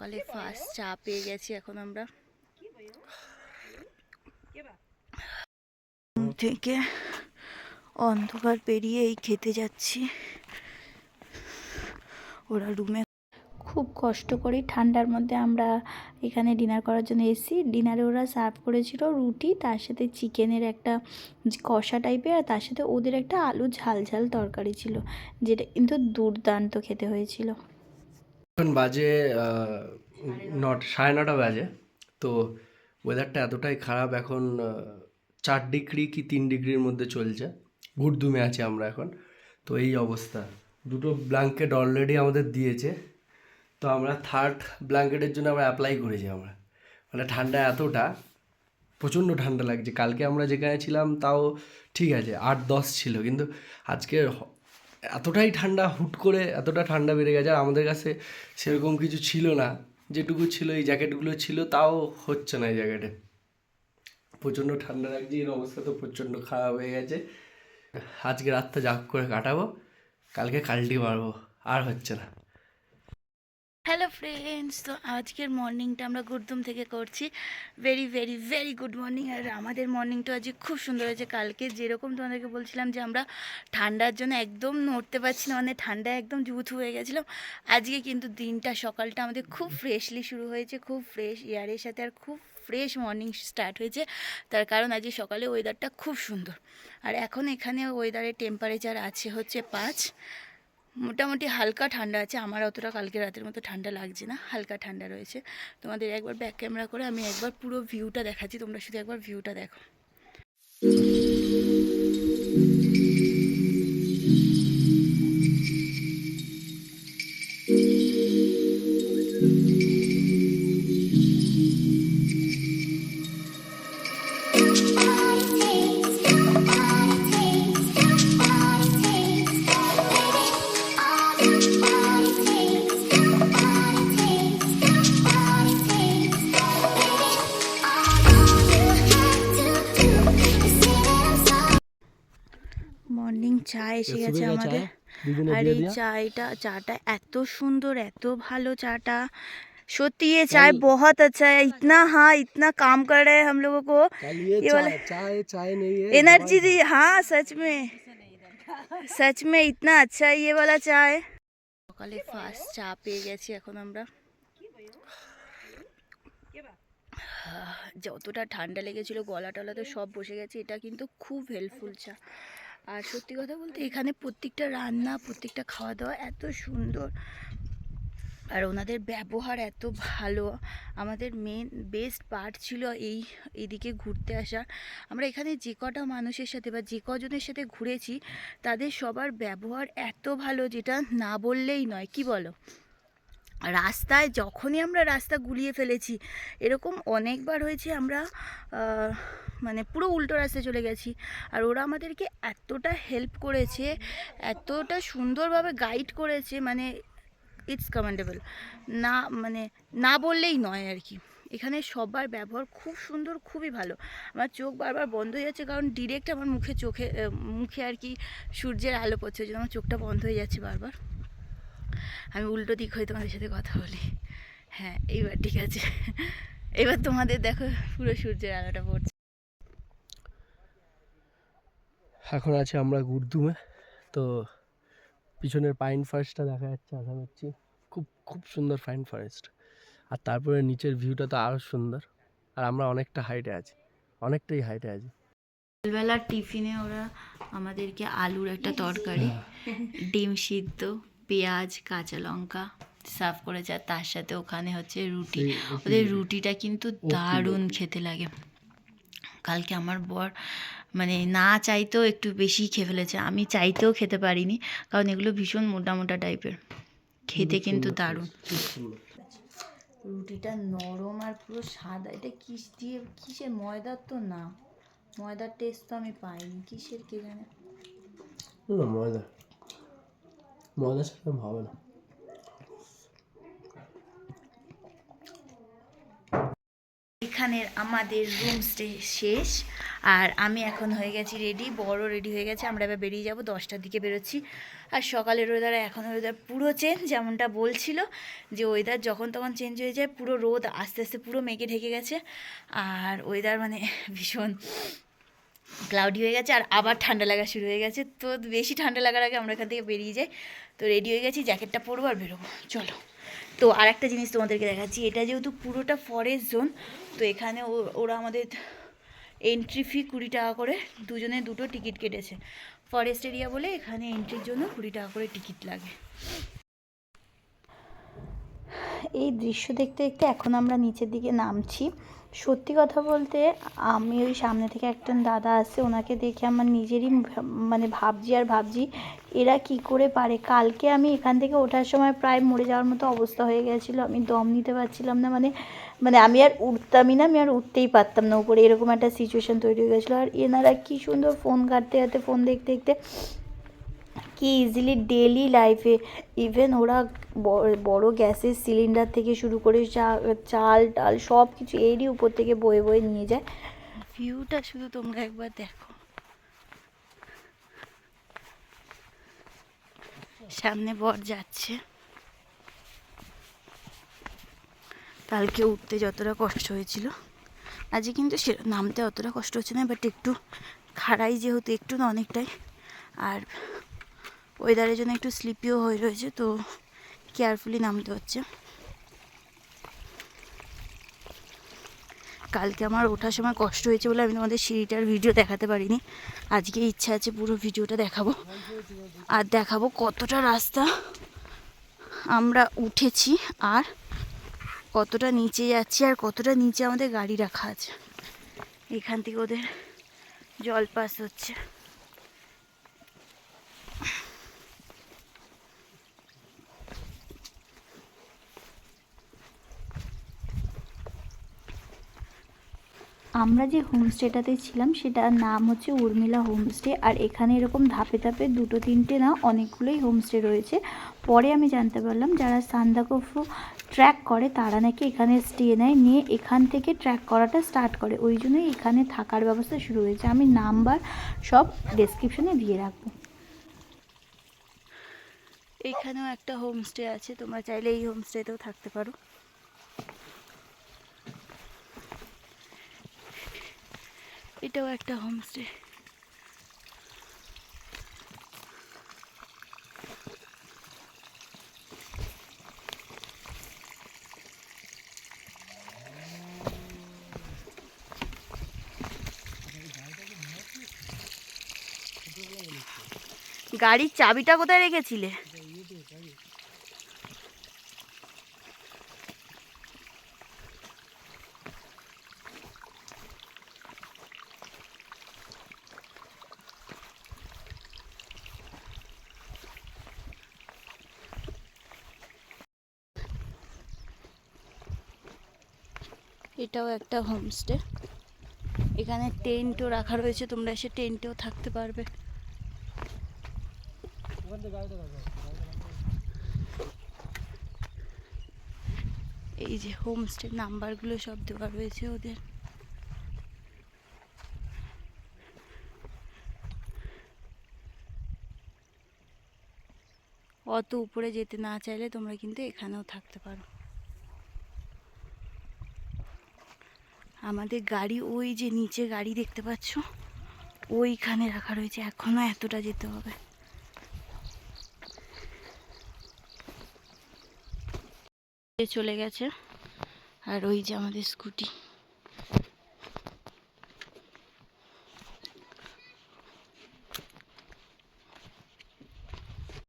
সকালে ফার্স্ট চা পেয়ে গেছি এখন আমরা। থেকে অন্ধকার পেরিয়ে এই খেতে যাচ্ছি। ওরা রুমে খুব কষ্ট করে ঠান্ডার মধ্যে আমরা এখানে ডিনার করার জন্য এসেছি। ডিনারে ওরা সার্ভ করেছিল রুটি তার সাথে চিকেনের একটা কষা টাইপের আর তার সাথে ওদের একটা আলু ঝাল ঝাল তরকারি ছিল যেটা কিন্তু দুর্দান্ত খেতে হয়েছিল। এখন বাজে নট, সাড়ে নটা বাজে। তো ওয়েদারটা এতটাই খারাপ এখন চার ডিগ্রি কি তিন ডিগ্রির মধ্যে চলছে। ঘুরদুমে আছি আমরা এখন। তো এই অবস্থা। দুটো ব্ল্যাঙ্কেট অলরেডি আমাদের দিয়েছে। তো আমরা থার্ড ব্ল্যাঙ্কেটের জন্য আমরা অ্যাপ্লাই করেছি আমরা। মানে ঠান্ডা এতটা, প্রচণ্ড ঠান্ডা লাগছে। কালকে আমরা যেখানে ছিলাম, তাও ঠিক আছে, আট, দশ ছিল। কিন্তু আজকে এতটাই ঠান্ডা, হুট করে এতটা ঠান্ডা বেড়ে গেছে, আর আমাদের কাছে সেরকম কিছু ছিল না। যেটুকু ছিল, এই জ্যাকেটগুলো ছিল, তাও হচ্ছে না এই জ্যাকেটে। প্রচণ্ড ঠান্ডা লাগছে, এর অবস্থা তো প্রচণ্ড খারাপ হয়ে গেছে। আজকে রাতটা জাগ করে কাটাবো, কালকে কালটি মারবো, আর হচ্ছে না। হ্যালো ফ্রেন্ডস তো আজকের মর্নিংটা আমরা গুরদুম থেকে করছি। Very very very good morning আর আমাদের মর্নিংটা আজকে খুব সুন্দর হয়েছে। কালকে যেরকম তোমাদেরকে বলছিলাম যে আমরা ঠান্ডার জন্য একদম নড়তে পারছি না মানে ঠান্ডায় একদম জুথু হয়ে গেছিলাম। আজকে কিন্তু দিনটা, সকালটা আমাদের খুব ফ্রেশলি শুরু হয়েছে, খুব ফ্রেশ এয়ারের সাথে আর খুব ফ্রেশ মর্নিং স্টার্ট হয়েছে। তার কারণ আজকে সকালে ওয়েদারটা খুব সুন্দর। আর এখন এখানে ওয়েদারের টেম্পারেচার আছে হচ্ছে পাঁচ। মোটামুটি হালকা ঠান্ডা আছে। আমার অতটা কালকে রাতের মতো ঠান্ডা লাগছে না, হালকা ঠান্ডা রয়েছে। তোমাদের একবার ব্যাক ক্যামেরা করে আমি একবার পুরো ভিউটা দেখাচ্ছি, তোমরা শুধু একবার ভিউটা দেখো। চা এসে গেছে আমাদের আর এই চায়টা চাটা এত সুন্দর এত ভালো চাটা सच्ची ये चाय बहुत अच्छा है इतना हाँ इतना काम कर रहे हैं हम लोगों को ये वाला চায় চায় নেই एनर्जी दी हाँ सच में सच में इतना अच्छा है ये वाला चाय সকালে ফার্স্ট চা পেয়ে গেছি এখন আমরা যতটা ঠান্ডা লেগেছিল গলা টলা তো সব বসে গেছে এটা কিন্তু খুব হেল্পফুল চা আর সত্যি কথা বলতে এখানে প্রত্যেকটা রান্না, প্রত্যেকটা খাওয়া দাওয়া এত সুন্দর। আর ওনাদের ব্যবহার এত ভালো। আমাদের মেন বেস্ট পার্ট ছিল এই, এদিকে ঘুরতে আসা। আমরা এখানে যে কটা মানুষের সাথে বা যে কজনের সাথে ঘুরেছি, তাদের সবার ব্যবহার এত ভালো যেটা না বললেই নয়। কি বলো? রাস্তায় যখনই আমরা রাস্তা গুলিয়ে ফেলেছি, এরকম অনেকবার হয়েছে আমরা মানে পুরো উল্টো রাস্তায় চলে গেছি। আর ওরা আমাদেরকে এতটা হেল্প করেছে, এতটা সুন্দরভাবে গাইড করেছে মানে ইটস কমেন্ডেবল না মানে না বললেই নয় আর কি। এখানে সবার ব্যবহার খুব সুন্দর, খুবই ভালো। আমার চোখ বারবার বন্ধ হয়ে যাচ্ছে, কারণ ডিরেক্ট আমার মুখে চোখে মুখে আর কি সূর্যের আলো পড়ছে, ওই জন্য আমার চোখটা বন্ধ হয়ে যাচ্ছে বারবার। আমি উল্টো দিক হয়ে তোমাদের সাথে কথা বলি। হ্যাঁ এইবার ঠিক আছে। এবার তোমাদের দেখো পুরো সূর্যের আলোটা পড়ছে। এখন আছে আমরা গুরদুমে। তো পিছনের পাইন ফরেস্টটা দেখা যাচ্ছে আশা করছি। খুব খুব সুন্দর পাইন ফরেস্ট আর তারপরে নিচের ভিউটা তো আরও সুন্দর। আর আমরা অনেকটা হাইটে আছি। অনেকটাই হাইটে আছি। সকালবেলার টিফিনে ওরা আমাদেরকে আলুর একটা তরকারি ডিম সিদ্ধ পেঁয়াজ কাঁচা লঙ্কা সার্ভ করেছে আর তার সাথে ওখানে হচ্ছে রুটি। ওদের রুটিটা কিন্তু দারুণ খেতে লাগে। কালকে আমার বর মানে না চাইতেও একটু বেশি খেয়ে ফেলেছে। আমি চাইতেও খেতে পারিনি কারণ এগুলো ভীষণ মোটা মোটা টাইপের। খেতে কিন্তু দারুণ। রুটিটা নরম আর পুরো সাদা। এটা কিস দিয়ে কিসের ময়দার তো না। ময়দার টেস্ট তো আমি পাইনি। কিসের কে জানে? ময়দা। ময়দা ছাড়া হবে না। এখানের আমাদের রুম স্টে শেষ। আর আমি এখন হয়ে গেছি রেডি বড় রেডি হয়ে গেছে। আমরা এবার বেরিয়ে যাব, দশটার দিকে বেরোচ্ছি। আর সকালের ওয়েদার এখন ওয়েদার পুরো চেঞ্জ যেমনটা বলছিল যে ওয়েদার যখন তখন চেঞ্জ হয়ে যায়, পুরো রোদ আস্তে আস্তে পুরো মেঘে ঢেকে গেছে। আর ওয়েদার মানে ভীষণ ক্লাউডি হয়ে গেছে আর আবার ঠান্ডা লাগা শুরু হয়ে গেছে। তো বেশি ঠান্ডা লাগার আগে আমরা এখান থেকে বেরিয়ে যাই। তো রেডি হয়ে গেছি জ্যাকেটটা পরবো আর বেরোবো। চলো। তো আর একটা জিনিস তোমাদেরকে দেখাচ্ছি, এটা যেহেতু পুরোটা ফরেস্ট জোন তো এখানে ওরা আমাদের এন্ট্রি ফি কুড়ি টাকা করে, দুজনে দুটো টিকিট কেটেছে। ফরেস্ট এরিয়া বলে এখানে এন্ট্রির জন্য কুড়ি টাকা করে টিকিট লাগে। এই দৃশ্য দেখতে দেখতে এখন আমরা নিচের দিকে নামছি। সত্যি কথা বলতে, আমি ওই সামনে থেকে একজন দাদা আসছে ওনাকে দেখে আমার নিজেরই মানে ভাবছি আর ভাবছি, এরা কি করে পারে? কালকে আমি এখান থেকে ওঠার সময় প্রায় মরে যাওয়ার মতো অবস্থা হয়ে গেছিল, আমি দম নিতে পারছিলাম না মানে মানে আমি আর উঠতামই না, আমি আর উঠতেই পারতাম না উপরে, এরকম একটা সিচুয়েশন তৈরি হয়ে গেছিল। আর এনারা কি সুন্দর ফোন ঘাটতে ঘাটতে ফোন দেখতে দেখতে কি ইজিলি ডেলি লাইফে ইভেন ওরা বড় গ্যাসের সিলিন্ডার থেকে শুরু করে চাল টাল সব কিছু এরই উপর থেকে বয়ে বয়ে নিয়ে যায়। ভিউটা শুধু তোমরা একবার দেখো। সামনে বর যাচ্ছে। কালকে উঠতে যতটা কষ্ট হয়েছিল, আজকে কিন্তু সে নামতে অতটা কষ্ট হচ্ছে না বাট একটু খাড়াই যেহেতু, একটু না অনেকটাই। আর ওয়েদারের জন্য একটু স্লিপিও হয়ে রয়েছে, তো কেয়ারফুলি নামতে হচ্ছে। কালকে আমার ওঠার সময় কষ্ট হয়েছে বলে আমি তোমাদের সিঁড়িটার ভিডিও দেখাতে পারিনি। আজকে ইচ্ছা আছে পুরো ভিডিওটা দেখাবো। আর দেখাবো কতটা রাস্তা আমরা উঠেছি আর কতটা নিচে যাচ্ছি আর কতটা নিচে আমাদের গাড়ি রাখা আছে। এখান থেকে ওদের জল পাস হচ্ছে। আমরা যে হোমস্টেটাতে ছিলাম, সেটার নাম হচ্ছে উর্মিলা হোমস্টে আর এখানে এরকম ধাপে ধাপে দুটো, তিনটে না অনেকগুলোই হোমস্টে রয়েছে। পরে আমি জানতে পারলাম, যারা সান্দাকফু ট্র্যাক করে, তারা নাকি এখানে স্টে নেয়। নিয়ে এখান থেকে ট্র্যাক করাটা স্টার্ট করে। ওই জন্যই এখানে থাকার ব্যবস্থা শুরু হয়েছে। আমি নাম্বার সব ডেসক্রিপশনে দিয়ে রাখব। এইখানেও একটা হোমস্টে আছে। তোমরা চাইলে এই হোমস্টেতেও থাকতে পারো। এটাও একটা হোমস্টে গাড়ির চাবিটা কোথায় রেখেছিলে? এটাও একটা হোমস্টে এখানে টেন্টও রাখা রয়েছে, তোমরা এসে টেন্টেও থাকতে পারবে। এই যে হোমস্টে নাম্বারগুলো সব দেওয়া রয়েছে ওদের। অত উপরে যেতে না চাইলে তোমরা কিন্তু এখানেও থাকতে পারো। আমাদের গাড়ি, ওই যে নিচে গাড়ি দেখতে পাচ্ছ, ওইখানে রাখা রয়েছে। এখনও এতটা যেতে হবে। চলে গেছে। আর ওই যে আমাদের স্কুটি।